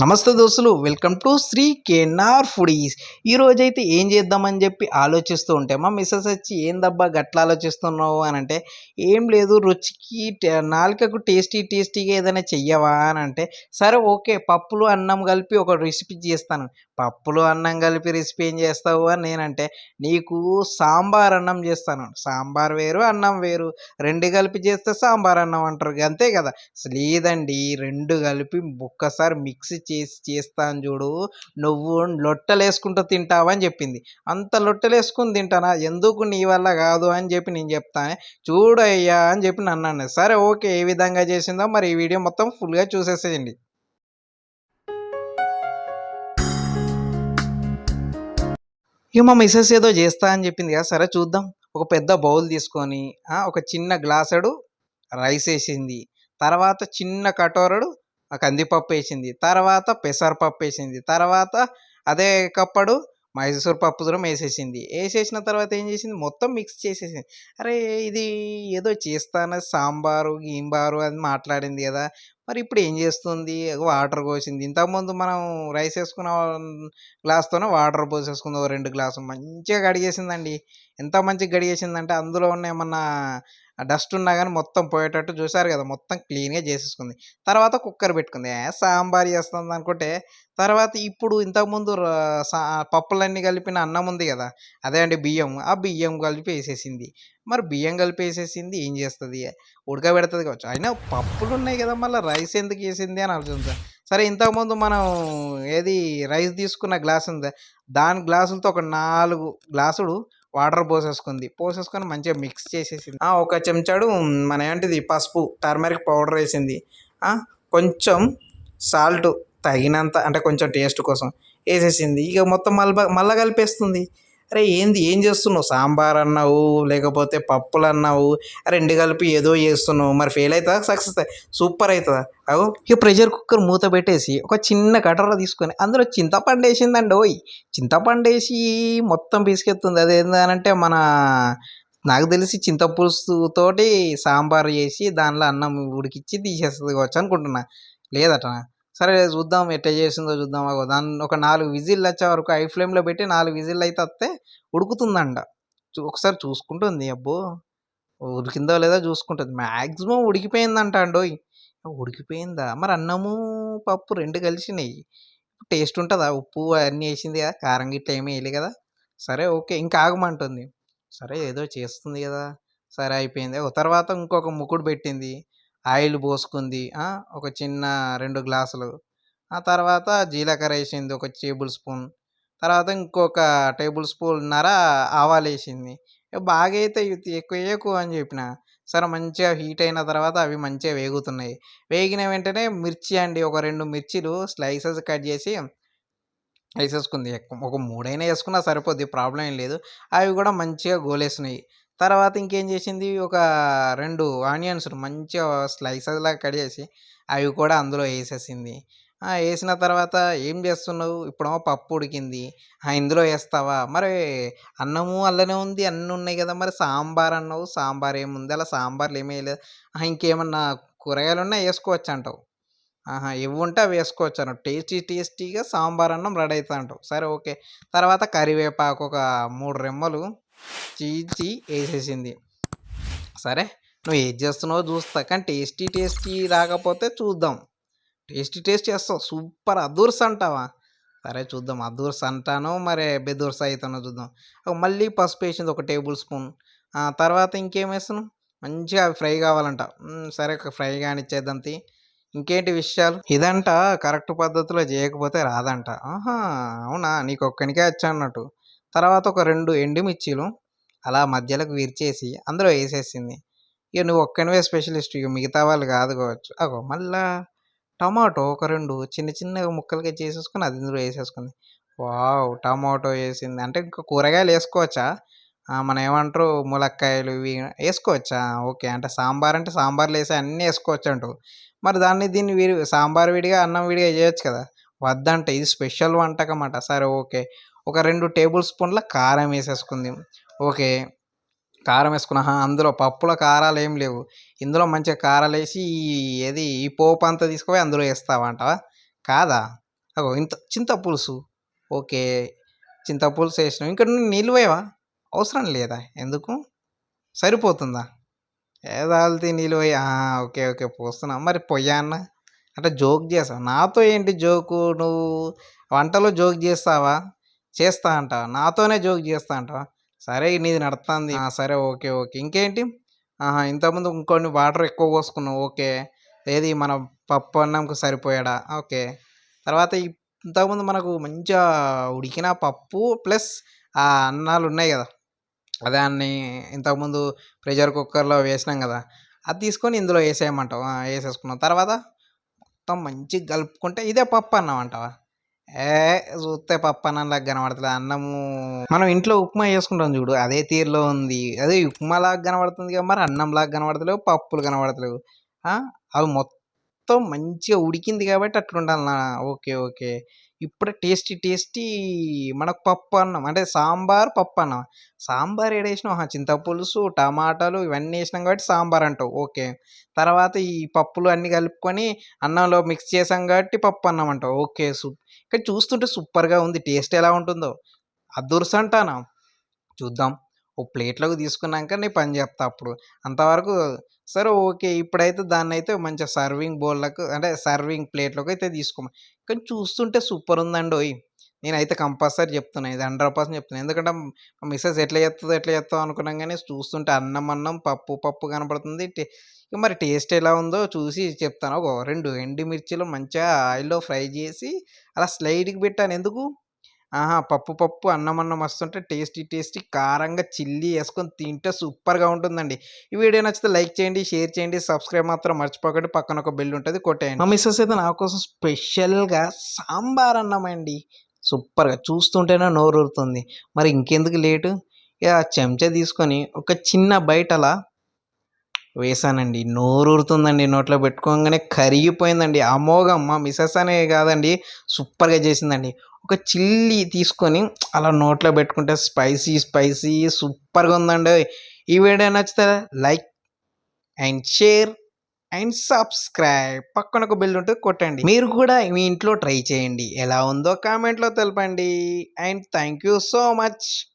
నమస్తే దోస్తులు welcome to Shri KNR foodies. ఈరోజైతే ఏం చేద్దామని చెప్పి ఆలోచిస్తూ ఉంటే మా మిస్సెస్ వచ్చి ఏం దబ్బా గట్ల ఆలోచిస్తున్నావు? అని అంటే ఏం లేదు రుచికి నాలుకకు టేస్టీ టేస్టీగా ఏదైనా చెయ్యవా? అని అంటే సరే ఓకే పప్పులు అన్నం కలిపి ఒక రెసిపీ చేస్తాను. పప్పులు అన్నం కలిపి రెసిపీ ఏం చేస్తావు అని నేనంటే నీకు సాంబార్ అన్నం చేస్తాను. సాంబార్ వేరు అన్నం వేరు. రెండు కలిపి చేస్తే సాంబార్ అన్నం అంటారు. అంతే కదా? లేదండి రెండు కలిపి ఒక్కసారి మిక్స్ చేసి చేస్తాను చూడు. నువ్వు లొట్టలేసుకుంటూ తింటావా అని చెప్పింది. అంత లొట్టలేసుకుని తింటానా? ఎందుకు నీ వల్ల కాదు అని చెప్పి నేను చెప్తాను చూడు అయ్యా అని చెప్పి నన్ను అన్నది. సరే ఓకే. ఏ విధంగా చేసిందో మరి ఈ వీడియో మొత్తం ఫుల్గా చూసేసేయండి. ఇక మా మిస్సెస్ ఏదో చేస్తా అని చెప్పింది. కదా సరే చూద్దాం. ఒక పెద్ద బౌల్ తీసుకొని ఒక చిన్న గ్లాసడు రైస్ వేసింది. తర్వాత చిన్న కటోరడు కందిపప్పు వేసింది. తర్వాత పెసరపప్పు వేసింది. తర్వాత అదే కప్పడు మైసూర్ పప్పు దూరం వేసేసింది. వేసేసిన తర్వాత ఏం చేసింది? మొత్తం మిక్స్ చేసేసింది. అరే ఇది ఏదో చేస్తాను? సాంబారు గీంబారు అని మాట్లాడింది కదా. మరి ఇప్పుడు ఏం చేస్తుంది? వాటర్ పోసింది. ఇంతకుముందు మనం రైస్ వేసుకున్న గ్లాస్తోనే వాటర్ పోసేసుకుంది. ఓ రెండు గ్లాసులు. మంచిగా కడిగేసిందండి. ఎంత మంచిగా కడిగేసిందంటే అందులో ఉన్న ఏమన్నా డస్ట్ ఉన్నా కానీ మొత్తం పోయేటట్టు చూసారు కదా మొత్తం క్లీన్గా చేసేసుకుంది. తర్వాత కుక్కర్ పెట్టుకుంది. సాంబార్ చేస్తుంది అనుకుంటే తర్వాత ఇప్పుడు ఇంతకుముందు సా పప్పులన్నీ కలిపిన అన్నం ఉంది కదా అదే అండి బియ్యం. ఆ బియ్యం కలిపి వేసేసింది. మరి బియ్యం కలిపి వేసేసింది ఏం చేస్తుంది? ఉడకబెడుతుంది కావచ్చు. అయినా పప్పులు ఉన్నాయి కదా మళ్ళీ రైస్ ఎందుకు వేసింది అని ఆలోచించా సరే ఇంతకుముందు మనం ఏది రైస్ తీసుకున్న గ్లాస్ ఉంది? దాని గ్లాసులతో ఒక నాలుగు గ్లాసులు వాటర్ పోసేసుకుంది. పోసేసుకొని మంచిగా మిక్స్ చేసేసింది. ఆ, ఒక చెంచాడు మన ఏంటిది పసుపు టర్మరిక్ పౌడర్ వేసింది. కొంచెం సాల్ట్ తగినంత అంటే కొంచెం టేస్ట్ కోసం వేసేసింది. ఇక మొత్తం మళ్ళీ మళ్ళీ కలిపేస్తుంది. అరే ఏంది? ఏం చేస్తున్నావు? సాంబార్ అన్నావు లేకపోతే పప్పులు అన్నావు రెండు కలిపి ఏదో చేస్తున్నావు. మరి ఫెయిల్ అవుతుందా? సక్సెస్ సూపర్ అవుతుందా? అవు ఇక ప్రెషర్ కుక్కర్ మూత పెట్టేసి ఒక చిన్న కటోర తీసుకొని అందులో చింతపండు వేసిందండి. ఓయ్ చింతపండు వేసి మొత్తం పిసికెత్తుంది. అది మన నాకు తెలిసి చింతపులుసుతోటి సాంబార్ చేసి దానిలో అన్నం ఉడికిచ్చి తీసేస్తుంది కావచ్చు అనుకుంటున్నా. లేదట సరే చూద్దాం ఎట్లా చేసిందో చూద్దాం. అగో దాన్ని ఒక నాలుగు విజిల్ వచ్చే వరకు హై ఫ్లేమ్లో పెట్టి నాలుగు విజిల్ అయితే వస్తే ఉడుకుతుందంట. చూ- ఒకసారి చూసుకుంటుంది అబ్బో. ఉడికిందో లేదో చూసుకుంటుంది. మ్యాక్సిమం ఉడికిపోయిందంట అండోయ్. ఉడికిపోయిందా? మరి అన్నము పప్పు రెండు కలిసినాయి. టేస్ట్ ఉంటుందా? ఉప్పు అన్నీ వేసింది కదా కారం గిట్ల ఏమీ వేయలే కదా. సరే ఓకే ఇంకా ఆగమంటుంది. సరే ఏదో చేస్తుంది కదా. సరే అయిపోయింది. ఓ తర్వాత ఇంకొక ముకుడు పెట్టింది. ఆయిల్ పోసుకుంది. ఒక చిన్న రెండు గ్లాసులు. ఆ తర్వాత జీలకర్ర వేసింది ఒక టేబుల్ స్పూన్. తర్వాత ఇంకొక టేబుల్ స్పూన్నర ఆవాలు వేసింది. బాగా అయితే ఎక్కువ వేయకు అని చెప్పిన సరే మంచిగా హీట్ అయిన తర్వాత అవి మంచిగా వేగుతున్నాయి. వేగిన వెంటనే మిర్చి అండి ఒక రెండు మిర్చిలు స్లైసెస్ కట్ చేసి వేసేసుకుంది. ఒక మూడైనా వేసుకున్నా సరిపోద్ది ప్రాబ్లం ఏం లేదు. అవి కూడా మంచిగా గోలేసినాయి. తర్వాత ఇంకేం చేసింది? ఒక రెండు ఆనియన్స్ మంచిగా స్లైసెస్ లాగా కట్ చేసి అవి కూడా అందులో వేసేసింది. వేసిన తర్వాత ఏం చేస్తున్నావు? ఇప్పుడేమో పప్పు ఉడికింది. ఆ, ఇందులో వేస్తావా? మరి అన్నము అల్లనే ఉంది అన్నీ ఉన్నాయి కదా మరి. సాంబార్ అన్నావు సాంబార్ ఏముంది? అలా సాంబార్లు ఏమీ వేయలేదు. ఇంకేమన్నా కూరగాయలు ఉన్నా వేసుకోవచ్చు అంటావు. ఆహా ఇవి ఉంటే అవి వేసుకోవచ్చు అన్న టేస్టీ టేస్టీగా సాంబార్ అన్నం రెడీ అవుతా అంటావు. సరే ఓకే. తర్వాత కరివేపాకు ఒక మూడు రెమ్మలు చీచి వేసేసింది. సరే నువ్వు ఏది చేస్తున్నావో చూస్తా. కానీ టేస్టీ టేస్టీ రాకపోతే చూద్దాం. టేస్టీ టేస్ట్ చేస్తావు సూపర్ అదూర్స్ అంటావా? సరే చూద్దాం. అదూర్స్ అంటానో మరి బెదూర్స్ అవుతానో చూద్దాం. మళ్ళీ పసుపు వేసింది ఒక టేబుల్ స్పూన్. ఆ తర్వాత ఇంకేం వేస్తున్నావు? మంచిగా అవి ఫ్రై కావాలంట. సరే ఫ్రై కానిచ్చేద్దాం తీ. ఇంకేంటి విషయాలు? ఇదంట కరెక్ట్ పద్ధతిలో చేయకపోతే రాదంట. ఆహా అవునా? నీకు ఒక్కనికే వచ్చా అన్నట్టు. తర్వాత ఒక రెండు ఎండుమిర్చీలు అలా మధ్యలోకి విరిచేసి అందులో వేసేసింది. ఇక నువ్వు ఒక్కనివే స్పెషలిస్ట్ ఇక మిగతా వాళ్ళు కాదు కావచ్చు. అగో మళ్ళా టమాటో ఒక రెండు చిన్న చిన్న ముక్కలుగా చేసేసుకొని అది ఇందులో వేసేసుకుంది. వావ్! టమాటో వేసింది. అంటే ఇంకా కూరగాయలు వేసుకోవచ్చా? మనం ఏమంటారు? ములక్కాయలు ఇవి వేసుకోవచ్చా? ఓకే. అంటే సాంబార్ అంటే సాంబార్లు వేసి అన్నీ వేసుకోవచ్చు అంటావు. మరి దాన్ని దీన్ని విడి సాంబార్ విడిగా అన్నం విడిగా చేయొచ్చు కదా? వద్దంటే ఇది స్పెషల్ వంటకం అట. సరే ఓకే. ఒక రెండు టేబుల్ స్పూన్ల కారం వేసేసుకుంది. ఓకే. కారం వేసుకున్నా అందులో పప్పులో కారాలు ఏం లేవు. ఇందులో మంచిగా కారాలు వేసి ఈ ఏది ఈ పోపు అంతా తీసుకుపోయి అందులో వేస్తావంటావా? కాదా? అగో ఇంత చింత పులుసు ఓకే. చింత పులుసు వేసినావు. ఇంకా నువ్వు నీళ్ళు పోయావా? అవసరం లేదా? ఎందుకు? సరిపోతుందా? ఏదాల్తి నీళ్ళు పోయి ఓకే ఓకే పోస్తున్నా. మరి పొయ్యా అన్న. అంటే జోక్ చేసావు నాతో ఏంటి జోకు? నువ్వు వంటలో జోక్ చేస్తావా? చేస్తా అంట. నాతోనే జోక్ చేస్తా అంట. సరే నీది నడుస్తుంది సరే ఓకే ఓకే. ఇంకేంటి? ఆహా ఇంతకుముందు ఇంకొన్ని వాటర్ ఎక్కువ పోసుకున్నావు. ఓకే. ఏది? మన పప్పు అన్నంకు సరిపోయాడా? ఓకే. తర్వాత ఇంతకుముందు మనకు మంచిగా ఉడికిన పప్పు ప్లస్ ఆ అన్నాలు ఉన్నాయి కదా. దాన్ని ఇంతకుముందు ప్రెషర్ కుక్కర్లో వేసినాం కదా. అది తీసుకొని ఇందులో వేసేయమంటావు? వేసేసుకున్నాం. తర్వాత మొత్తం మంచిగా కలుపుకుంటే ఇదే పప్పు అన్నం అంటావా? ఏ చూస్తే పప్పు అన్నంలాగా కనబడుతుంది. అన్నము. మనం ఇంట్లో ఉప్మా చేసుకుంటాం చూడు అదే తీరులో ఉంది. అదే ఉప్మా లాగా కనబడుతుంది కదా మరి అన్నం లాగా కనబడతలేవు పప్పులు కనబడతలేవు. అవి మొత్తం మంచిగా ఉడికింది కాబట్టి అట్లుండాలి ఓకే ఓకే. ఇప్పుడే టేస్టీ టేస్టీ మనకు పప్పు అన్నం అంటే సాంబార్ పప్పు అన్నం సాంబార్ ఏడేసినాం వేసినావు? చింతపులుసు టమాటాలు ఇవన్నీ వేసినాం కాబట్టి సాంబార్ అంటావు. ఓకే. తర్వాత ఈ పప్పులు అన్నీ కలుపుకొని అన్నంలో మిక్స్ చేసాం కాబట్టి పప్పు అన్నం అంటావు. ఓకే సూప్ కానీ చూస్తుంటే సూపర్గా ఉంది. టేస్ట్ ఎలా ఉంటుందో. అదుర్స్ అంటానా చూద్దాం. ఓ ప్లేట్లోకి తీసుకున్నాక నేను పని చెప్తా అప్పుడు. అంతవరకు సరే ఓకే. ఇప్పుడైతే దాన్ని అయితే మంచిగా సర్వింగ్ బౌల్లకు అంటే సర్వింగ్ ప్లేట్లోకి అయితే తీసుకోమా కానీ చూస్తుంటే సూపర్ ఉందండి ఓయ్ నేనైతే కంపల్సరీ చెప్తున్నా ఇది హండ్రెడ్ పర్సెంట్ చెప్తున్నాను ఎందుకంటే మా మిస్సెస్ ఎట్లా చేస్తుందో ఎట్లా చేస్తావు అనుకున్నాం కానీ చూస్తుంటే అన్నం అన్నం పప్పు పప్పు కనపడుతుంది. మరి టేస్ట్ ఎలా ఉందో చూసి చెప్తాను. ఒక రెండు ఎండుమిర్చిలు మంచిగా ఆయిల్లో ఫ్రై చేసి అలా స్లైడ్కి పెట్టాను. ఎందుకు? ఆహా పప్పు పప్పు అన్నం అన్నం వస్తుంటే టేస్టీ టేస్టీ కారంగా చిల్లీ వేసుకొని తింటే సూపర్గా ఉంటుందండి. ఈ వీడియో నచ్చితే లైక్ చేయండి షేర్ చేయండి సబ్స్క్రైబ్ మాత్రం మర్చిపోకండి. పక్కన ఒక బెల్ ఉంటుంది కొట్టేయండి. మా మిస్సెస్ అయితే నా కోసం స్పెషల్గా సాంబార్ అన్నం అండి. సూపర్గా చూస్తుంటేనే నోరు ఊరుతుంది మరి ఇంకెందుకు లేటు? ఇక చెంచా తీసుకొని ఒక చిన్న బయట అలా వేసానండి నోరు ఊరుతుందండి నోట్లో పెట్టుకోగానే కరిగిపోయిందండి. అమోఘం మా మిసెస్ అనే కాదండి. సూపర్గా చేసిందండి. ఒక చిల్లీ తీసుకొని అలా నోట్లో పెట్టుకుంటే స్పైసీ స్పైసీ సూపర్గా ఉందండి. ఈ వీడియో నచ్చితే like and share. And subscribe. పక్కన ఒక బెల్ ఉంటుంది కొట్టండి. మీరు కూడా మీ ఇంట్లో ట్రై చేయండి. ఎలా ఉందో కామెంట్లో తెలపండి. And thank you so much.